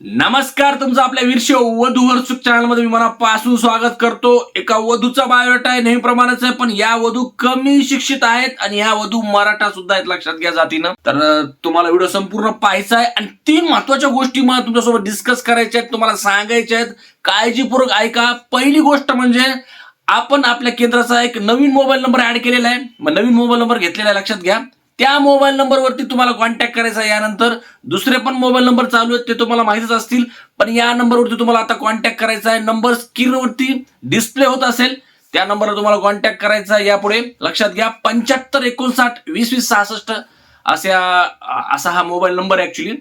नमस्कार तुमचं आपल्या वीरशे वधू वरचूक चॅनलमध्ये मी मनापासून स्वागत करतो. एका वधूचा बायोडाटा आहे नेहमीप्रमाणेच आहे पण या वधू कमी शिक्षित आहेत आणि या वधू मराठा सुद्धा आहेत लक्षात घ्या जातीनं. तर तुम्हाला व्हिडिओ संपूर्ण पाहायचा आहे आणि तीन महत्त्वाच्या गोष्टी मला तुमच्यासोबत डिस्कस करायच्या आहेत तुम्हाला सांगायच्या आहेत. काळजीपूर्वक ऐका. पहिली गोष्ट म्हणजे आपण आपल्या केंद्राचा एक नवीन मोबाईल नंबर ऍड केलेला आहे. मग नवीन मोबाईल नंबर घेतलेला आहे लक्षात घ्या. त्या मोबाईल नंबरवरती तुम्हाला कॉन्टॅक्ट करायचा आहे. यानंतर दुसरे पण मोबाईल नंबर चालू आहेत ते तुम्हाला माहितीच असतील. पण या नंबरवरती तुम्हाला आता कॉन्टॅक्ट करायचा आहे. नंबर स्क्रीनवरती डिस्प्ले होत असेल त्या नंबरला तुम्हाला कॉन्टॅक्ट करायचा आहे. यापुढे लक्षात घ्या पंच्याहत्तर एकोणसाठ वीस वीस सहासष्ट असा असा हा मोबाईल नंबर ऍक्च्युली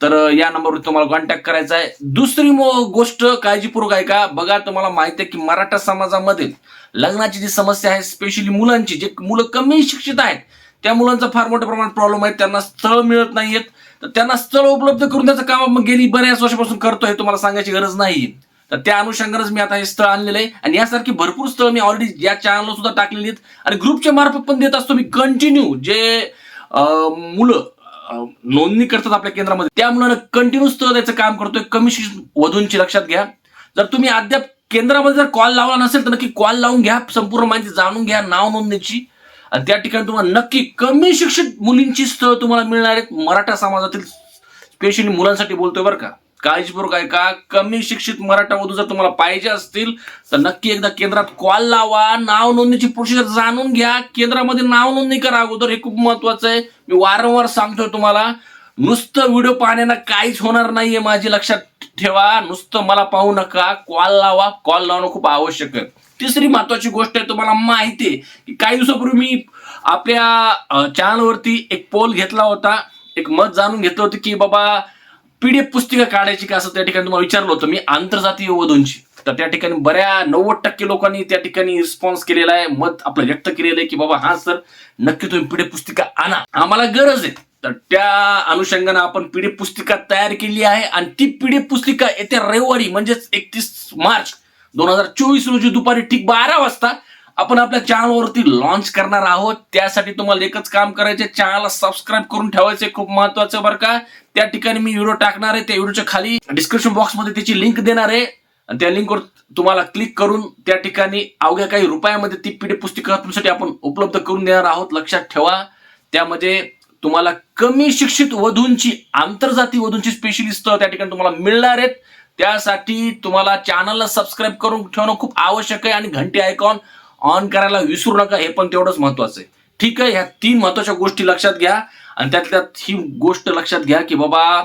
तर या नंबरवर तुम्हाला कॉन्टॅक्ट करायचा आहे. दुसरी मो गोष्ट काळजीपूर्वक आहे का बघा तुम्हाला माहिती आहे की मराठा समाजामध्ये लग्नाची जी समस्या आहे स्पेशली मुलांची जे मुलं कमी शिक्षित आहेत त्या मुलांचा फार मोठ्या प्रमाणात प्रॉब्लेम आहे. त्यांना स्थळ मिळत नाहीयेत. तर त्यांना स्थळ उपलब्ध करून त्याचं काम आपण गेली बऱ्याच वर्षापासून करतोय तुम्हाला सांगायची गरज नाही. तर त्या अनुषंगानेच मी आता हे स्थळ आणलेलं आहे. आणि यासारखी भरपूर स्थळ मी ऑलरेडी या चॅनलला सुद्धा टाकलेली आहेत. आणि ग्रुपच्या मार्फत पण देत असतो मी कंटिन्यू जे मुलं नोंदणी करतात आपल्या केंद्रामध्ये त्या मुलांना कंटिन्यू स्थळ द्यायचं काम करतोय. कमी वधूंची लक्षात घ्या. जर तुम्ही अद्याप केंद्रामध्ये जर कॉल लावला नसेल तर नक्की कॉल लावून घ्या. संपूर्ण माहिती जाणून घ्या नाव नोंदणीची. आणि त्या ठिकाणी तुम्हाला नक्की कमी शिक्षित मुलींची स्थळ तुम्हाला मिळणार आहेत. मराठा समाजातील स्पेशली मुलांसाठी बोलतोय बरं का. काळजीपूर्वक आहे का कमी शिक्षित मराठा वधू जर तुम्हाला पाहिजे असतील तर नक्की एकदा केंद्रात कॉल लावा. नाव नोंदणीची प्रोसिजर जाणून घ्या. केंद्रामध्ये नाव नोंदणी करा अगोदर. हे खूप महत्वाचं आहे. मी वारंवार सांगतोय तुम्हाला नुसतं व्हिडिओ पाहण्यानं काहीच होणार नाहीये माझी लक्षात ठेवा. नुसतं मला पाहू नका. कॉल लावा. कॉल लावणं खूप आवश्यक आहे. तिसरी महत्वाची गोष्ट आहे तुम्हाला माहिती आहे की काही दिवसापूर्वी मी आपल्या चॅनलवरती एक पोल घेतला होता. एक मत जाणून घेतलं होतं की बाबा पीडीएफ पुस्तिका काढायची का असं त्या ठिकाणी तुम्हाला विचारलं होतं. मी आंतरजातीय वधूंची. तर त्या ठिकाणी बऱ्या नव्वद टक्के लोकांनी त्या ठिकाणी रिस्पॉन्स केलेला आहे. मत आपलं व्यक्त केलेलं आहे की बाबा हा सर नक्की तुम्ही पीडीएफ पुस्तिका आणा. आम्हाला गरज आहे. तर त्या अनुषंगानं आपण पीडीएफ पुस्तिका तयार केली आहे. आणि ती पीडीएफ पुस्तिका येत्या रविवारी म्हणजेच एकतीस मार्च दोन हजार चोवीस रोजी दुपारी ठीक बारा वाजता आपण आपल्या चॅनलवरती लॉन्च करणार आहोत. त्यासाठी तुम्हाला एकच काम करायचे चॅनलला सबस्क्राईब करून ठेवायचे खूप महत्वाचं बरं का. त्या ठिकाणी मी व्हिडिओ टाकणार आहे. त्या व्हिडिओच्या खाली डिस्क्रिप्शन बॉक्समध्ये त्याची लिंक देणार आहे. आणि त्या लिंकवर तुम्हाला क्लिक करून त्या ठिकाणी अवघ्या काही रुपयामध्ये ती पीडी पुस्तिका तुमच्यासाठी आपण उपलब्ध करून देणार आहोत. लक्षात ठेवा. त्यामध्ये तुम्हाला कमी शिक्षित वधूंची आंतरजाती वधूंची स्पेशलिस्ट त्या ठिकाणी तुम्हाला मिळणार आहेत. त्यासाठी तुम्हाला चॅनलला सबस्क्राईब करून ठेवणं खूप आवश्यक आहे आणि घंटी आयकॉन ऑन करायला विसरू नका हे पण तेवढंच महत्वाचं आहे. ठीक आहे ह्या तीन महत्त्वाच्या गोष्टी लक्षात घ्या आणि त्यातल्या ही गोष्ट लक्षात घ्या की बाबा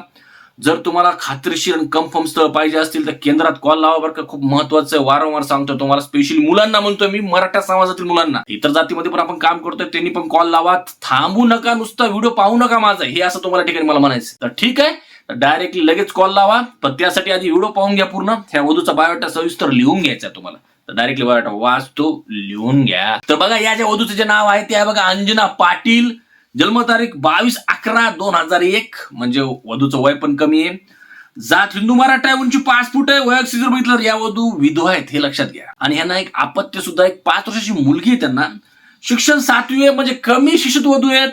जर तुम्हाला खात्रीशीर आणि कन्फर्म स्थळ पाहिजे असतील तर केंद्रात कॉल लावा बरं का. खूप महत्वाचं आहे. वारंवार सांगतो तुम्हाला स्पेशली मुलांना म्हणतोय मी मराठा समाजातील मुलांना. इतर जातीमध्ये पण आपण काम करतोय त्यांनी पण कॉल लावा. थांबू नका नुसता व्हिडिओ पाहू नका माझा. हे असं तुम्हाला ठिकाणी मला म्हणायचं तर ठीक आहे डायरेक्टली लगेच कॉल लावा पण त्यासाठी आधी व्हिडिओ पाहून घ्या पूर्ण. ह्या वधूचा बायोटा सविस्तर लिहून घ्यायचा तुम्हाला. तर डायरेक्टली बायोटा वाचतो लिहून घ्या. तर बघा या ज्या वधूचं जे नाव आहे ते आहे बघा अंजना पाटील. जन्मतारीख बावीस अकरा दोन हजार एक म्हणजे वधूचं वय पण कमी आहे. जात हिंदू मराठा आहे उंची पाच फूट आहे वयात जर बघितलं तर या वधू विधवा आहेत हे लक्षात घ्या. आणि ह्यांना एक आपत्य सुद्धा एक पाच वर्षाची मुलगी आहे त्यांना. शिक्षण सातवी आहे म्हणजे कमी शिक्षित वधू आहेत.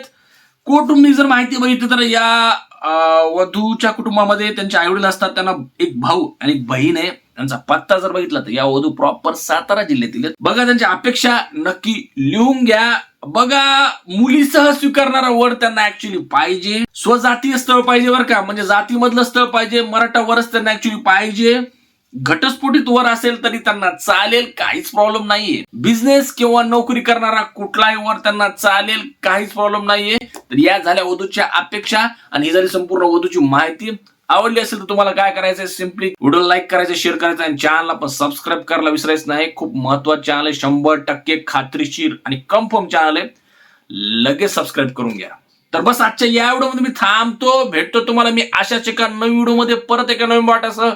कुटुंबनी जर माहिती बघितली तर या वधूच्या कुटुंबामध्ये त्यांचे आईवडील असतात त्यांना एक भाऊ आणि एक बहीण आहे. त्यांचा पत्ता जर बघितला तर या वधू प्रॉपर सातारा जिल्ह्यातील आहेत. बघा त्यांच्या अपेक्षा नक्की लिहून घ्या. बघा मुलीसह स्वीकारणारा वर त्यांना ऍक्च्युली पाहिजे. स्वजातीय स्थळ पाहिजे बरं का. म्हणजे जातीमधलं स्थळ पाहिजे. मराठा वरच त्यांना ऍक्च्युली पाहिजे. घटस्फोटीत वर असेल तरी त्यांना चालेल काहीच प्रॉब्लेम नाहीये. बिझनेस किंवा नोकरी करणारा कुठलाही वर त्यांना चालेल काहीच प्रॉब्लेम नाहीये. तर या झाल्या वधूच्या अपेक्षा आणि ही झाली संपूर्ण वधूची माहिती. आवडली असेल तर तुम्हाला काय करायचंय सिम्पली व्हिडिओ लाईक करायचं शेअर करायचं आणि चॅनलला पण सबस्क्राईब करायला विसरायचं नाही. खूप महत्वाचं चॅनल आहे शंभर टक्के खात्रीशीर आणि कन्फर्म चॅनल आहे. लगेच सबस्क्राईब करून घ्या. तर बस आजच्या या व्हिडिओमध्ये मी थांबतो. भेटतो तुम्हाला मी अशाच एका नवीन व्हिडिओमध्ये परत एका नवीन वाटासह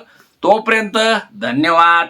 तोपर्यंत धन्यवाद.